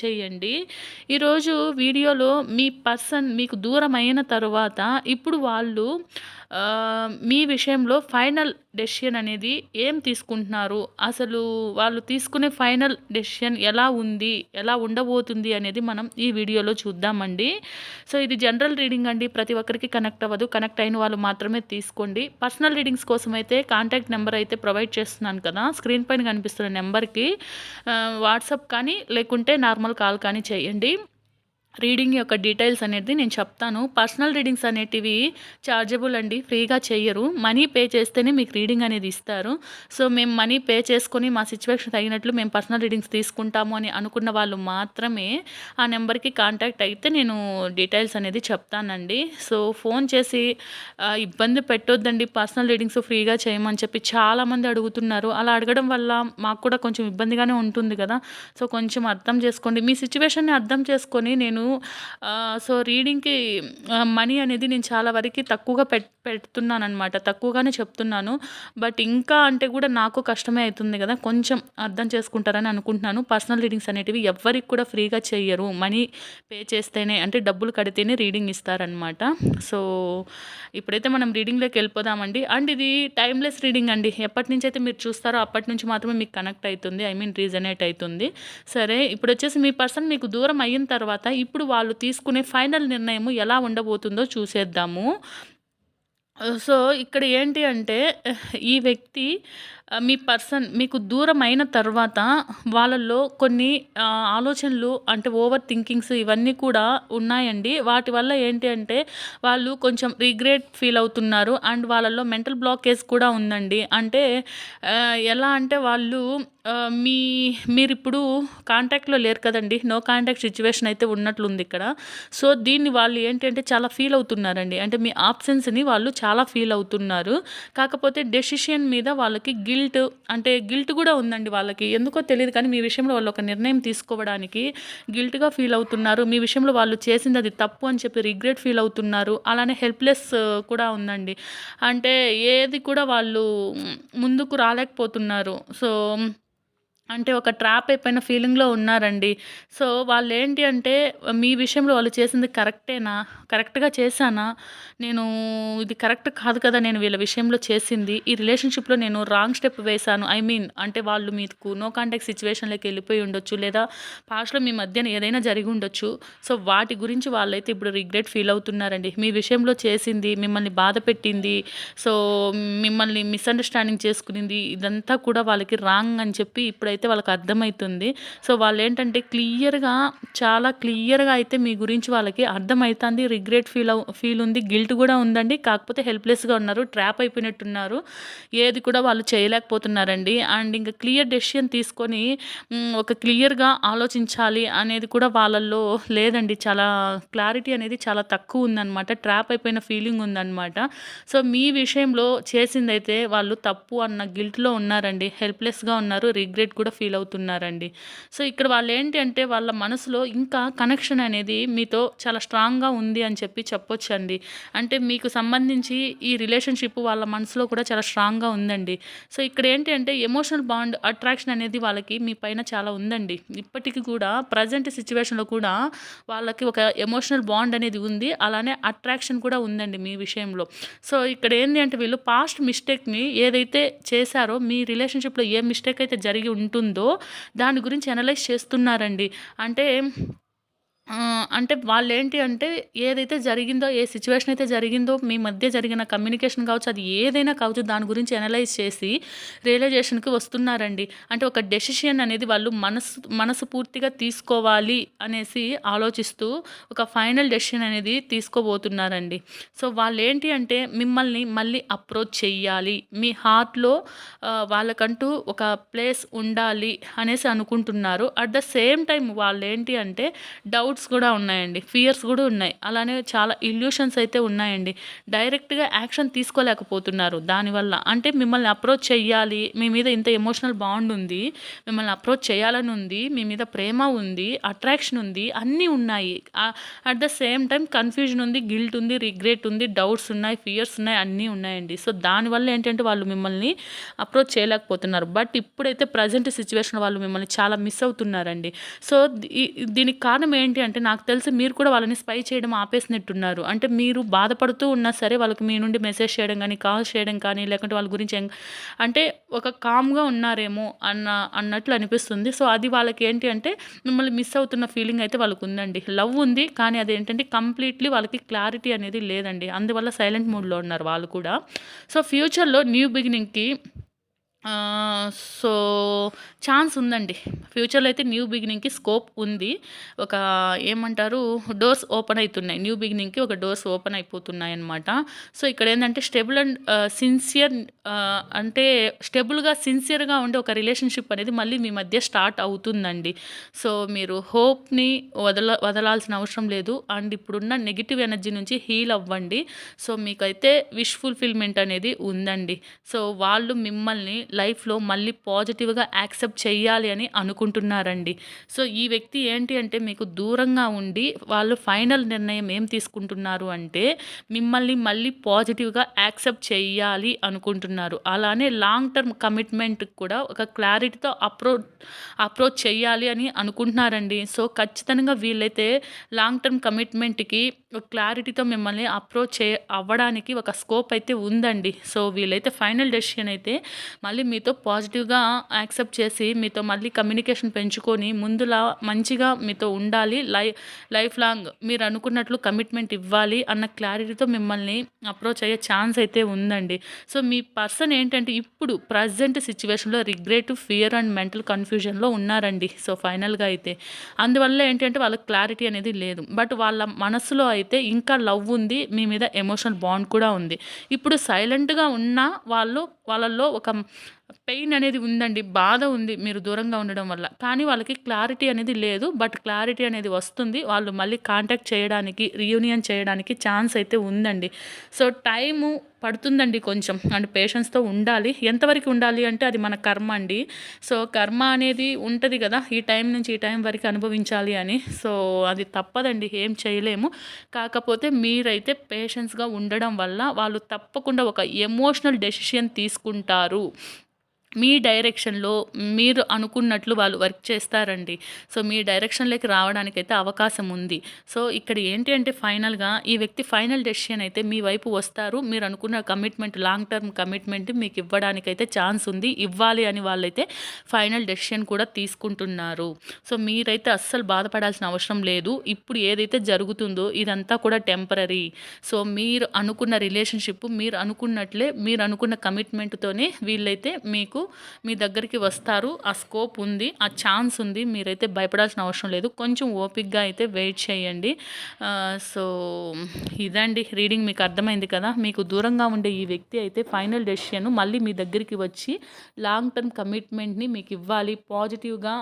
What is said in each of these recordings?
చేయండి. ఈరోజు వీడియోలో మీ పర్సన్ మీకు దూరం అయిన తర్వాత ఇప్పుడు వాళ్ళు మీ విషయంలో ఫైనల్ డెసిషన్ అనేది ఏం తీసుకుంటున్నారు? అసలు వాళ్ళు తీసుకునే ఫైనల్ డెసిషన్ ఎలా ఉంది? ఎలా ఉండబోతుంది అనేది మనం ఈ వీడియోలో చూద్దామండి. సో ఇది జనరల్ రీడింగ్ అండి. ప్రతి ఒక్కరికి కనెక్ట్ అవ్వదు. కనెక్ట్ అయిన వాళ్ళు మాత్రమే తీసుకోండి. పర్సనల్ రీడింగ్స్ కోసం అయితే కాంటాక్ట్ నెంబర్ అయితే ప్రొవైడ్ చేస్తున్నాను కదా. స్క్రీన్ పైన కనిపిస్తున్న నెంబర్కి వాట్సాప్ కానీ లేకుంటే నార్మల్ కాల్ కానీ చేయండి. రీడింగ్ యొక్క డీటెయిల్స్ అనేది నేను చెప్తాను. పర్సనల్ రీడింగ్స్ అనేటివి చార్జబుల్ అండి ఫ్రీగా చేయరు మనీ పే చేస్తేనే మీకు రీడింగ్ అనేది ఇస్తారు. సో మేము మనీ పే చేసుకొని మా సిచ్యువేషన్ తగినట్లు మేము పర్సనల్ రీడింగ్స్ తీసుకుంటాము అని అనుకున్న వాళ్ళు మాత్రమే ఆ నెంబర్కి కాంటాక్ట్ అయితే నేను డీటెయిల్స్ అనేది చెప్తానండి. సో ఫోన్ చేసి ఇబ్బంది పెట్టొద్దండి పర్సనల్ రీడింగ్స్ ఫ్రీగా చేయమని చెప్పి చాలామంది అడుగుతున్నారు. అలా అడగడం వల్ల మాకు కూడా కొంచెం ఇబ్బందిగానే ఉంటుంది కదా. సో కొంచెం అర్థం చేసుకోండి. మీ సిచ్యువేషన్ని అర్థం చేసుకొని నేను సో రీడింగ్కి మనీ అనేది నేను చాలా వరకు తక్కువగా పెట్ పెడుతున్నాను అనమాట తక్కువగానే చెప్తున్నాను. బట్ ఇంకా అంటే కూడా నాకు కష్టమే అవుతుంది కదా. కొంచెం అర్థం చేసుకుంటారని అనుకుంటున్నాను. పర్సనల్ రీడింగ్స్ అనేటివి ఎవరికి కూడా ఫ్రీగా చేయరు మనీ పే చేస్తేనే అంటే డబ్బులు కడితేనే రీడింగ్ ఇస్తారనమాట సో ఇప్పుడైతే మనం రీడింగ్లోకి వెళ్ళిపోదామండి. అండ్ ఇది టైమ్లెస్ రీడింగ్ అండి. ఎప్పటి నుంచి అయితే మీరు చూస్తారో అప్పటి నుంచి మాత్రమే మీకు కనెక్ట్ అవుతుంది. ఐ మీన్ రీజనేట్ అవుతుంది. సరే ఇప్పుడు వచ్చేసి మీ పర్సన్ మీకు దూరం అయిన తర్వాత ఇప్పుడు వాళ్ళు తీసుకునే ఫైనల్ నిర్ణయం ఎలా ఉండబోతుందో చూసేద్దాము. సో ఇక్కడ ఏంటి అంటే ఈ వ్యక్తి మీ పర్సన్ మీకు దూరం అయిన తర్వాత వాళ్ళల్లో కొన్ని ఆలోచనలు అంటే ఓవర్ థింకింగ్స్ ఇవన్నీ కూడా ఉన్నాయండి. వాటి వల్ల ఏంటి అంటే వాళ్ళు కొంచెం రిగ్రెట్ ఫీల్ అవుతున్నారు. అండ్ వాళ్ళల్లో మెంటల్ బ్లాకేజ్ కూడా ఉందండి. అంటే ఎలా అంటే వాళ్ళు మీ మీరు ఇప్పుడు కాంటాక్ట్లో లేరు కదండి. నో కాంటాక్ట్ సిచ్యువేషన్ అయితే ఉన్నట్లుంది ఇక్కడ. సో దీన్ని వాళ్ళు ఏంటంటే చాలా ఫీల్ అవుతున్నారండి. అంటే మీ ఆప్షన్స్ని వాళ్ళు చాలా ఫీల్ అవుతున్నారు. కాకపోతే డెసిషన్ మీద వాళ్ళకి గిల్ట్ అంటే గిల్ట్ కూడా ఉందండి వాళ్ళకి. ఎందుకో తెలియదు కానీ మీ విషయంలో వాళ్ళు ఒక నిర్ణయం తీసుకోవడానికి గిల్ట్గా ఫీల్ అవుతున్నారు. మీ విషయంలో వాళ్ళు చేసింది అది తప్పు అని చెప్పి రిగ్రెట్ ఫీల్ అవుతున్నారు. అలానే హెల్ప్లెస్ కూడా ఉందండి. అంటే ఏది కూడా వాళ్ళు ముందుకు రాలేకపోతున్నారు. సో అంటే ఒక ట్రాప్ అయిపోయిన ఫీలింగ్లో ఉన్నారండి. సో వాళ్ళు ఏంటి అంటే మీ విషయంలో వాళ్ళు చేసింది కరెక్టేనా కరెక్ట్గా చేశానా? నేను ఇది కరెక్ట్ కాదు కదా నేను వీళ్ళ విషయంలో చేసింది. ఈ రిలేషన్షిప్లో నేను రాంగ్ స్టెప్ వేశాను. ఐ మీన్ అంటే వాళ్ళు మీకు నో కాంటాక్ట్ సిచ్యువేషన్లోకి వెళ్ళిపోయి ఉండొచ్చు లేదా పాస్ట్లో మీ మధ్యన ఏదైనా జరిగి ఉండొచ్చు. సో వాటి గురించి వాళ్ళైతే ఇప్పుడు రిగ్రెట్ ఫీల్ అవుతున్నారండి. మీ విషయంలో చేసింది మిమ్మల్ని బాధ పెట్టింది సో మిమ్మల్ని మిస్అండర్స్టాండింగ్ చేసుకునింది ఇదంతా కూడా వాళ్ళకి రాంగ్ అని చెప్పి ఇప్పుడైతే అయితే వాళ్ళకి అర్థమవుతుంది సో వాళ్ళు ఏంటంటే క్లియర్గా చాలా క్లియర్గా అయితే మీ గురించి వాళ్ళకి అర్థమవుతుంది రిగ్రెట్ ఫీల్ ఫీల్ ఉంది. గిల్ట్ కూడా ఉందండి. కాకపోతే హెల్ప్లెస్గా ఉన్నారు. ట్రాప్ అయిపోయినట్టున్నారు. ఏది కూడా వాళ్ళు చేయలేకపోతున్నారండి. అండ్ ఇంకా క్లియర్ డెసిషన్ తీసుకొని ఒక క్లియర్గా ఆలోచించాలి అనేది కూడా వాళ్ళల్లో లేదండి. చాలా క్లారిటీ అనేది చాలా తక్కువ ఉందన్నమాట. ట్రాప్ అయిపోయిన ఫీలింగ్ ఉందన్నమాట. సో మీ విషయంలో చేసిందైతే వాళ్ళు తప్పు అన్న గిల్ట్లో ఉన్నారండి. హెల్ప్లెస్గా ఉన్నారు. రిగ్రెట్ కూడా ఫీల్ అవుతున్నారండి. సో ఇక్కడ వాళ్ళు ఏంటి అంటే వాళ్ళ మనసులో ఇంకా కనెక్షన్ అనేది మీతో చాలా స్ట్రాంగ్గా ఉంది అని చెప్పి చెప్పొచ్చండి. అంటే మీకు సంబంధించి ఈ రిలేషన్షిప్ వాళ్ళ మనసులో కూడా చాలా స్ట్రాంగ్గా ఉందండి. సో ఇక్కడ ఏంటి అంటే ఎమోషనల్ బాండ్ అట్రాక్షన్ అనేది వాళ్ళకి మీ పైన చాలా ఉందండి. ఇప్పటికీ కూడా ప్రజెంట్ సిచ్యువేషన్లో కూడా వాళ్ళకి ఒక ఎమోషనల్ బాండ్ అనేది ఉంది. అలానే అట్రాక్షన్ కూడా ఉందండి మీ విషయంలో. సో ఇక్కడ ఏంటి అంటే వీళ్ళు పాస్ట్ మిస్టేక్ని ఏదైతే చేశారో మీ రిలేషన్షిప్లో ఏ మిస్టేక్ అయితే జరిగి ఉంటుంది దాని గురించి అనలైజ్ చేస్తున్నారండి. అంటే అంటే వాళ్ళు ఏంటి అంటే ఏదైతే జరిగిందో, ఏ సిచ్యువేషన్ అయితే జరిగిందో, మీ మధ్య జరిగిన కమ్యూనికేషన్ కావచ్చు, అది ఏదైనా కావచ్చు, దాని గురించి అనలైజ్ చేసి రియలైజేషన్‌కి వస్తున్నారండి. అంటే ఒక డెసిషన్ అనేది వాళ్ళు మనసు మనసు పూర్తిగా తీసుకోవాలి అనేసి ఆలోచిస్తూ ఒక ఫైనల్ డెసిషన్ అనేది తీసుకోబోతున్నారండి. సో, వాళ్ళు ఏంటి అంటే మిమ్మల్ని మళ్ళీ అప్రోచ్ చెయ్యాలి. మీ హార్ట్‌లో వాళ్ళకంటూ ఒక ప్లేస్ ఉండాలి అనేసి అనుకుంటున్నారు. అట్ ద సేమ్ టైం వాళ్ళు ఏంటి అంటే డౌట్ డౌట్స్ కూడా ఉన్నాయండి. ఫియర్స్ కూడా ఉన్నాయి. అలానే చాలా ఇల్యూషన్స్ అయితే ఉన్నాయండి. డైరెక్ట్‌గా యాక్షన్ తీసుకోలేకపోతున్నారు దానివల్ల. అంటే మిమ్మల్ని అప్రోచ్ చేయాలి మీ మీద ఇంత ఎమోషనల్ బాండ్ ఉంది. మిమ్మల్ని అప్రోచ్ చేయాలని ఉంది. మీ మీద ప్రేమ ఉంది. అట్రాక్షన్ ఉంది. అన్నీ ఉన్నాయి. At the same time confusion ఉంది. గిల్ట్ ఉంది. రిగ్రెట్ ఉంది. డౌట్స్ ఉన్నాయి. ఫియర్స్ ఉన్నాయి. అన్నీ ఉన్నాయండి. సో, దానివల్ల ఏంటంటే వాళ్ళు మిమ్మల్ని అప్రోచ్ చేయలేకపోతున్నారు. బట్ ఇప్పుడైతే ప్రెజెంట్ సిచ్యువేషన్ వాళ్ళు మిమ్మల్ని చాలా మిస్ అవుతున్నారండి. సో, దీనికి కారణం ఏంటి అంటే నాకు తెలిసి మీరు కూడా వాళ్ళని స్పై చేయడం ఆపేసినట్టున్నారు. అంటే మీరు బాధపడుతూ ఉన్నా సరే వాళ్ళకి మీ నుండి మెసేజ్ చేయడం కానీ కాల్స్ చేయడం కానీ, లేకుంటే వాళ్ళ గురించి అంటే ఒక కామ్‌గా ఉన్నారేమో అన్న అన్నట్లు అనిపిస్తుంది. సో, అది వాళ్ళకి ఏంటి అంటే మిమ్మల్ని మిస్ అవుతున్న ఫీలింగ్ అయితే వాళ్ళకు ఉందండి లవ్ ఉంది. కానీ అదేంటంటే కంప్లీట్‌లీ వాళ్ళకి క్లారిటీ అనేది లేదండి. అందువల్ల సైలెంట్ మూడ్లో ఉన్నారు వాళ్ళు కూడా. సో, ఫ్యూచర్‌లో న్యూ బిగినింగ్‌కి సో, ఛాన్స్ ఉందండి. ఫ్యూచర్‌లో అయితే న్యూ బిగినింగ్‌కి స్కోప్ ఉంది. ఒక ఏమంటారు డోర్స్ ఓపెన్ అవుతున్నాయి న్యూ బిగినింగ్‌కి ఒక డోర్స్ ఓపెన్ అయిపోతున్నాయి అనమాట సో, ఇక్కడ ఏంటంటే స్టేబుల్ అండ్ సిన్సియర్ అంటే స్టెబుల్గా సిన్సియర్‌గా ఉండే ఒక రిలేషన్‌షిప్ అనేది మళ్ళీ మీ మధ్య స్టార్ట్ అవుతుందండి. సో, మీరు హోప్‌ని వదల వదలాల్సిన అవసరం లేదు. అండ్ ఇప్పుడున్న నెగెటివ్ ఎనర్జీ నుంచి హీల్ అవ్వండి. సో, మీకైతే విష్ ఫుల్‌ఫిల్‌మెంట్ అనేది ఉందండి. సో, వాళ్ళు మిమ్మల్ని లైఫ్‌లో మళ్ళీ పాజిటివ్‌గా యాక్సెప్ట్ చేయాలి అని అనుకుంటున్నారండి. సో, ఈ వ్యక్తి ఏంటి అంటే మీకు దూరంగా ఉండి వాళ్ళు ఫైనల్ నిర్ణయం ఏం తీసుకుంటున్నారు అంటే మిమ్మల్ని మళ్ళీ పాజిటివ్‌గా యాక్సెప్ట్ చేయాలి అనుకుంటున్నారు. అలానే లాంగ్ టర్మ్ కమిట్మెంట్ కూడా ఒక క్లారిటీతో అప్రో అప్రోచ్ చేయాలి అని అనుకుంటున్నారండి. సో, ఖచ్చితంగా వీళ్ళైతే లాంగ్ టర్మ్ కమిట్మెంట్‌కి ఒక క్లారిటీతో మిమ్మల్ని అప్రోచ్ చే అవ్వడానికి ఒక స్కోప్ అయితే ఉందండి. సో, వీళ్ళైతే ఫైనల్ డెసిషన్ అయితే మళ్ళీ మీతో పాజిటివ్‌గా యాక్సెప్ట్ చేసి మీతో మళ్ళీ కమ్యూనికేషన్ పెంచుకొని ముందులా మంచిగా మీతో ఉండాలి. లై లైఫ్ లాంగ్ మీరు అనుకున్నట్లు కమిట్మెంట్ ఇవ్వాలి అన్న క్లారిటీతో మిమ్మల్ని అప్రోచ్ అయ్యే ఛాన్స్ అయితే ఉందండి. సో, మీ పర్సన్ ఏంటంటే ఇప్పుడు ప్రజెంట్ సిచ్యువేషన్లో రిగ్రెట్, ఫియర్ అండ్ మెంటల్ కన్‌ఫ్యూజన్‌లో ఉన్నారండి. సో, ఫైనల్‌గా అయితే. అందువల్ల ఏంటంటే వాళ్ళకి క్లారిటీ అనేది లేదు. బట్ వాళ్ళ మనసులో అయితే ఇంకా లవ్ ఉంది. మీ మీద ఎమోషనల్ బాండ్ కూడా ఉంది. ఇప్పుడు సైలెంట్‌గా ఉన్న వాళ్ళు వాళ్ళల్లో ఒక పెయిన్ అనేది ఉందండి. బాధ ఉంది మీరు దూరంగా ఉండడం వల్ల. కానీ వాళ్ళకి క్లారిటీ అనేది లేదు. బట్ క్లారిటీ అనేది వస్తుంది. వాళ్ళు మళ్ళీ కాంటాక్ట్ చేయడానికి, రీయూనియన్ చేయడానికి ఛాన్స్ అయితే ఉందండి. సో, టైము పడుతుందండి కొంచెం. అండ్ పేషెన్స్‌తో ఉండాలి. ఎంతవరకు ఉండాలి అంటే అది మన కర్మ అండి. సో, కర్మ అనేది ఉంటుంది కదా ఈ టైం నుంచి ఈ టైం వరకు అనుభవించాలి అని. సో, అది తప్పదండి. ఏం చేయలేము. కాకపోతే మీరైతే పేషెన్స్‌గా ఉండడం వల్ల వాళ్ళు తప్పకుండా ఒక ఎమోషనల్ డెసిషన్ తీసుకుంటారు. మీ డైరెక్షన్‌లో మీరు అనుకున్నట్లు వాళ్ళు వర్క్ చేస్తారండి. సో, మీ డైరెక్షన్‌లోకి రావడానికైతే అవకాశం ఉంది. సో, ఇక్కడ ఏంటి అంటే ఫైనల్‌గా ఈ వ్యక్తి ఫైనల్ డెసిషన్ అయితే మీ వైపు వస్తారు. మీరు అనుకున్న కమిట్మెంట్ లాంగ్ టర్మ్ కమిట్మెంట్ మీకు ఇవ్వడానికైతే ఛాన్స్ ఉంది. ఇవ్వాలి అని వాళ్ళైతే ఫైనల్ డెసిషన్ కూడా తీసుకుంటున్నారు. సో, మీరైతే అస్సలు బాధపడాల్సిన అవసరం లేదు. ఇప్పుడు ఏదైతే జరుగుతుందో ఇదంతా కూడా టెంపరరీ. సో, మీరు అనుకున్న రిలేషన్‌షిప్ మీరు అనుకున్నట్లే మీరు అనుకున్న కమిట్మెంట్‌తోనే వీళ్ళైతే మీకు మీ దగ్గరికి వస్తారు. ఆ స్కోప్ ఉంది. ఆ ఛాన్స్ ఉంది. మీరైతే భయపడాల్సిన అవసరం లేదు. కొంచెం ఓపిక్గా అయితే వెయిట్ చేయండి. సో, ఇదండి రీడింగ్ మీకు అర్థమైంది కదా! మీకు దూరంగా ఉండే ఈ వ్యక్తి అయితే ఫైనల్ డెసిషన్ మళ్ళీ మీ దగ్గరికి వచ్చి లాంగ్ టర్మ్ కమిట్మెంట్‌ని మీకు ఇవ్వాలి. పాజిటివ్‌గా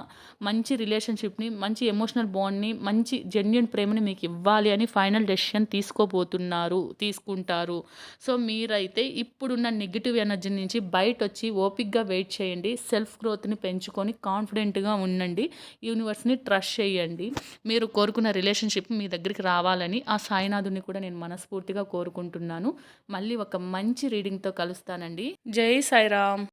మంచి రిలేషన్‌షిప్‌ని, మంచి ఎమోషనల్ బాండ్‌ని, మంచి జెన్యున్ ప్రేమని మీకు ఇవ్వాలి అని ఫైనల్ డెసిషన్ తీసుకోబోతున్నారు. తీసుకుంటారు. సో, మీరైతే ఇప్పుడున్న నెగిటివ్ ఎనర్జీ నుంచి బయట వచ్చి ఓపిక్గా వెయిట్ చేయండి. సెల్ఫ్ గ్రోత్‌ని పెంచుకొని కాన్ఫిడెంట్‌గా ఉండండి. యూనివర్స్‌ని ట్రస్ట్ చేయండి. మీరు కోరుకున్న రిలేషన్‌షిప్ మీ దగ్గరికి రావాలని ఆ సాయినాథుని కూడా నేను మనస్ఫూర్తిగా కోరుకుంటున్నాను. మళ్ళీ ఒక మంచి రీడింగ్‌తో కలుస్తానండి. జై సాయిరామ్.